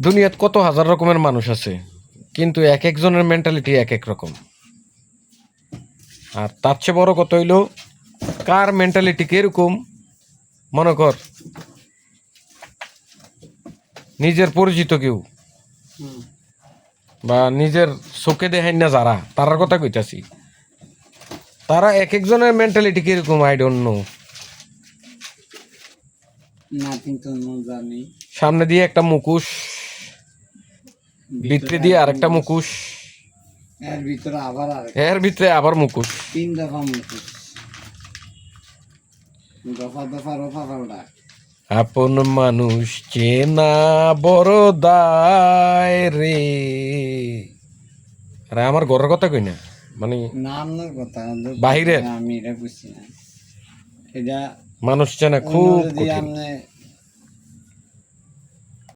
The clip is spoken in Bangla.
দুনিয়াত কত হাজার রকমের মানুষ আছে কিন্তু এক একজনের মেন্টালিটি এক এক রকম। আর তার চেয়ে বড় কথা হইল কার মেন্টালিটি কীরকম মনে কর নিজের পরিচিত কেউ বা নিজের চোখে দেখাই না যারা তারার কথা কইতাছি। তারা এক একজনের মেন্টালিটি কীরকম আই ডোন্ট নো সামনে দিয়ে একটা মুকুশ ভিতরে দিয়ে আরেকটা মুকুশ এর ভিতরে আবার এর ভিতরে আবার মুকুশ তিন দফা মুখোশ। দফা দফা রফা ফাউডা আপন মানুষ চেনা বড় দায় রে। আরে আমার ঘরের কথা কই না? মানে নাম না কথা। বাহিরের? আমি এটা বুঝছি না। এটা মানুষ চেনা খুব কঠিন।